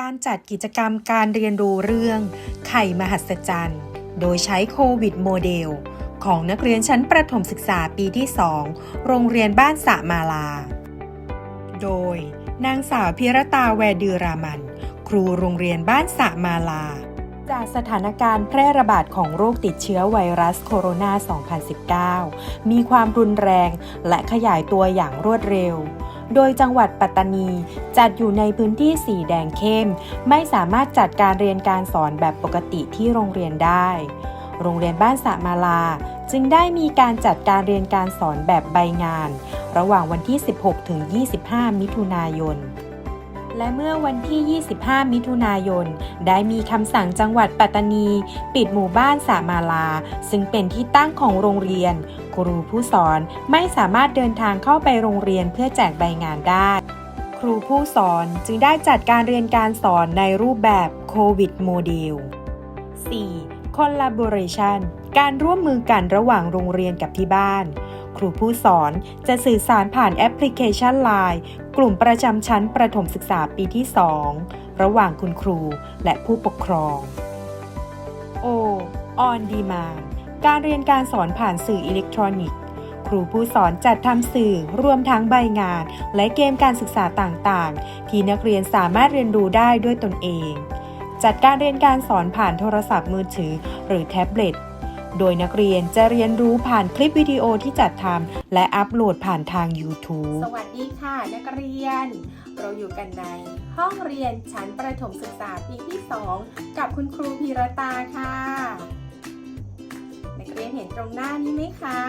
การจัดกิจกรรมการเรียนรู้เรื่อง ไข่มหัศจรรย์ โดยใช้โควิดโมเดล ของนักเรียนชั้นประถมศึกษาปีที่ 2 โรงเรียนบ้านสะมาลา โดย นางสาวพิรตาแวดือรามัน ครูโรงเรียนบ้านสะมาลา จากสถานการณ์แพร่ระบาดของโรคติดเชื้อไวรัสโคโรนา 2019 มีความรุนแรงและขยายตัวอย่างรวดเร็ว โดยจังหวัดปัตตานี จัดอยู่ในพื้นที่สีแดงเข้ม ไม่สามารถจัดการเรียนการสอนแบบปกติที่โรงเรียนได้ โรงเรียนบ้านสะมาลา จึงได้มีการจัดการเรียนการสอนแบบใบงาน ระหว่างวันที่ 16 ถึง 25 มิถุนายน และเมื่อวันที่ 25 มิถุนายน ได้มีคำสั่งจังหวัดปัตตานี ปิดหมู่บ้านสามาลา ซึ่งเป็นที่ตั้งของโรงเรียน ครูผู้สอนไม่สามารถเดินทางเข้าไปโรงเรียนเพื่อแจกใบงานได้ ครูผู้สอนจึงได้จัดการเรียนการสอนในรูปแบบโควิดโมเดล 4. collaboration การร่วมมือกันระหว่างโรงเรียนกับที่บ้าน ครูผู้สอนจะสื่อสารผ่านแอปพลิเคชัน Line กลุ่มประจำชั้นประถมศึกษาปีที่ 2 ระหว่างคุณครูและผู้ปกครอง O on demand การเรียนการสอนผ่านสื่ออิเล็กทรอนิกส์ครูผู้สอนจัดทำสื่อรวมทั้งใบงาน และเกมการศึกษาต่างๆ ที่นักเรียนสามารถเรียนรู้ได้ด้วยตนเอง จัดการเรียนการสอนผ่านโทรศัพท์มือถือ หรือแท็บเล็ต โดยนักเรียนจะเรียนรู้ผ่านคลิปวิดีโอที่จัดทำและอัปโหลดผ่านทาง YouTube สวัสดีค่ะ นักเรียน เราอยู่กันในห้องเรียนชั้นประถมศึกษาปีที่ 2 กับคุณครูพีรตาค่ะ นักเรียนเห็นตรงหน้านี้ไหมคะ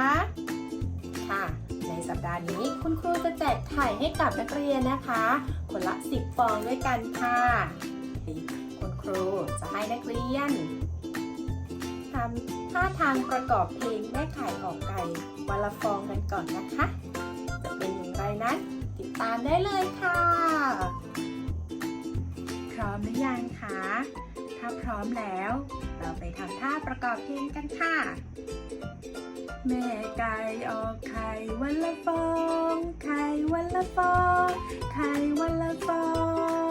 ค่ะในสัปดาห์นี้คุณครูจะแจกไข่ให้กับนักเรียนนะคะ คนละ10ฟองด้วยกันค่ะ คุณครูจะให้นักเรียนทำ ท่าทางประกอบเพลงแม่ไข่ออกไก่วันละฟองกันก่อนนะคะ จะเป็นอย่างไรนั้นติดตามได้เลยค่ะ พร้อมหรือยังคะ ถ้าพร้อมแล้ว เราไปทำท่าประกอบเพลงกันค่ะ แม่ไก่ออกไข่วันละฟอง ไข่วันละฟอง ไข่วันละฟอ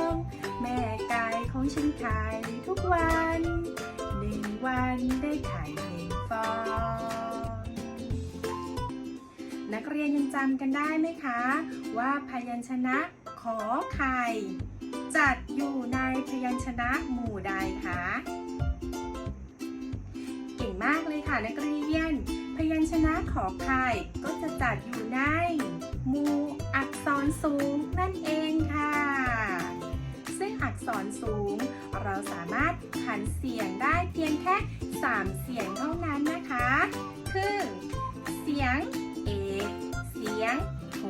ง แม่ไก่ของฉันไข่ทุกวัน วันได้ไข่หนึ่งฟองนักเรียนยังจำกันได้ไหมคะ ว่าพยัญชนะขอไข่จัดอยู่ในพยัญชนะหมู่ใดคะเก่งมากเลยค่ะนักเรียน พยัญชนะขอไข่ก็จะจัดอยู่ในหมู่อักษรสูงนั่นเองค่ะ อักษรสูง เราสามารถผันเสียงได้เพียงแค่ 3 เสียงเท่านั้นนะคะ คือ เสียงเอเสียงโท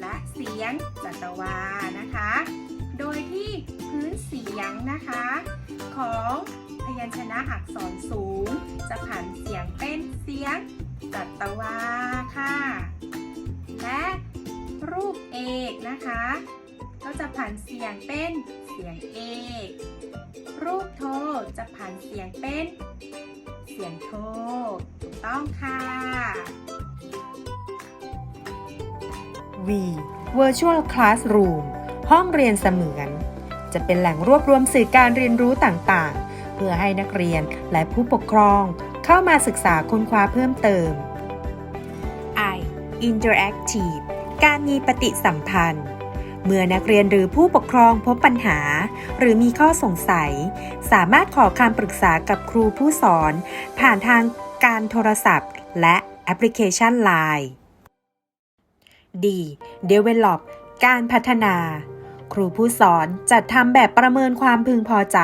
และเสียงจัตวานะคะ โดยที่พื้นเสียงนะคะ ของพยัญชนะอักษรสูง จะผันเสียงเป็นเสียงจัตวาค่ะ และรูปเอกนะคะ ก็จะผันเสียงเป็นเสียงเอกรูปโทจะผันเสียงเป็นเสียงโทถูกต้องค่ะ V Virtual Classroom ห้องเรียนเสมือน จะเป็นแหล่งรวบรวมสื่อการเรียนรู้ต่างๆ เพื่อให้นักเรียนและผู้ปกครองเข้ามาศึกษาค้นคว้าเพิ่มเติม I Interactive การมีปฏิสัมพันธ์ เมื่อนักเรียนหรือผู้ปกครองพบปัญหา หรือมีข้อสงสัย สามารถขอคำปรึกษากับครูผู้สอน ผ่านทางการโทรศัพท์ และแอปพลิเคชัน Line D Develop การพัฒนาครูผู้สอนจัดทำแบบประเมินความพึงพอใจ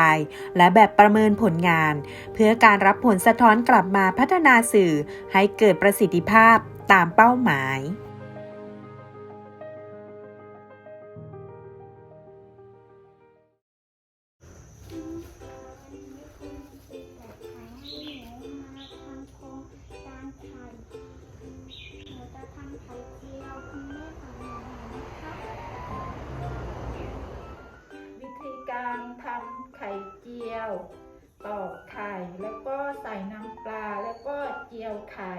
และแบบประเมินผลงาน เพื่อการรับผลสะท้อนกลับมาพัฒนาสื่อให้เกิดประสิทธิภาพตามเป้าหมาย ตอกไข่ แล้วก็ใส่น้ำปลาแล้วก็เจียวไข่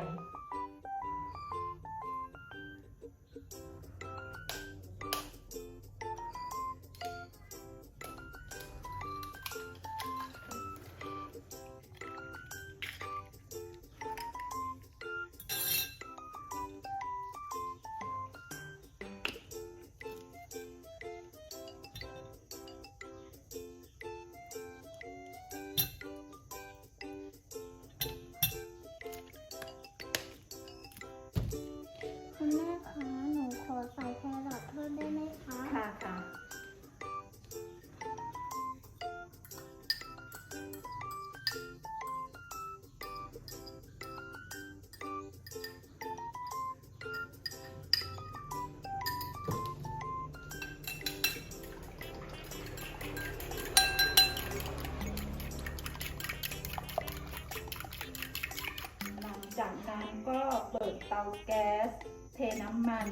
าแก๊ส เทน้ำมัน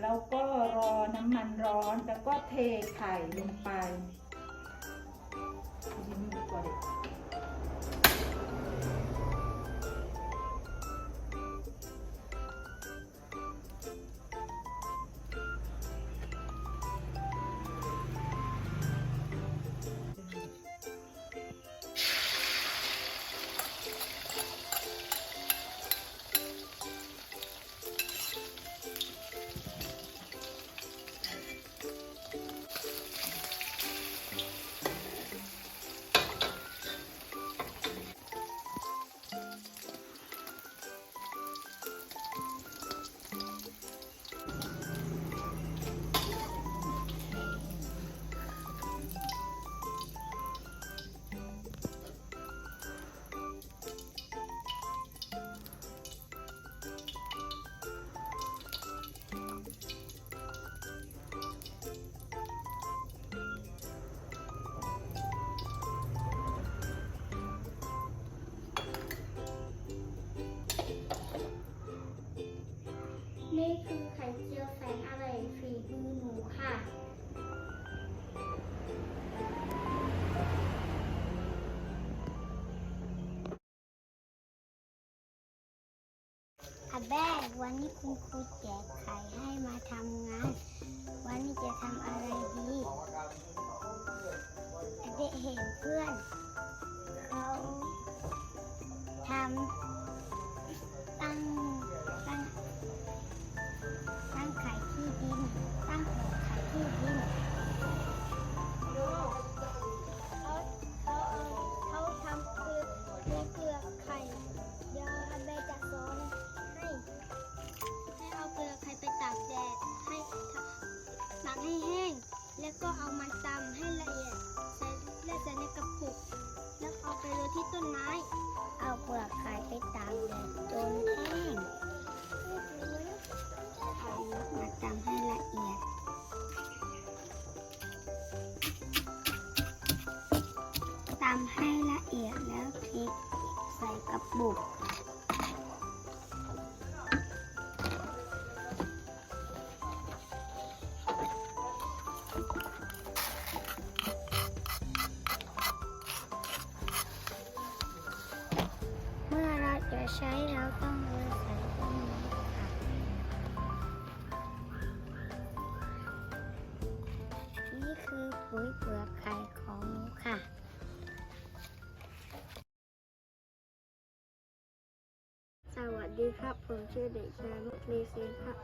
แล้วก็รอน้ำมันร้อน แล้วก็เทไข่ลงไปยิ้มดีกว่าเด็ก วันนี้คุณครูแจกไข่ให้มาทำงาน วันนี้จะทำอะไรดีได้เห็นเพื่อนเขาทำตั้งตั้งตั้งไข่ที่ดิน ตั้งแผงไข่ที่ดิน ส่กร ดีครับ ผมชื่อเด็กชายมุกลีเซนค่ะ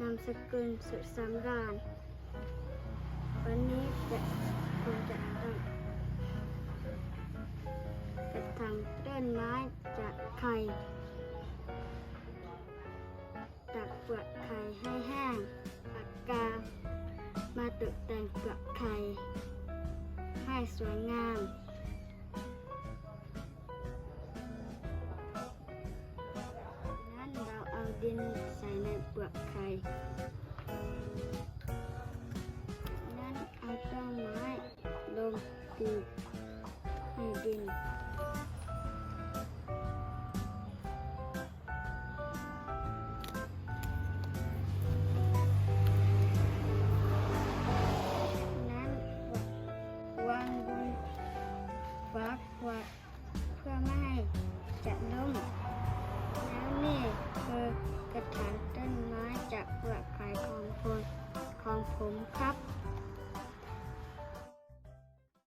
นามสกุลสุดสำราญ วันนี้จะผมจะทำจะทำเต้นไม้จากไข่ตักเปลือกไข่ให้แห้งปากกา มาตกแต่งเปลือกไข่ให้สวยงาม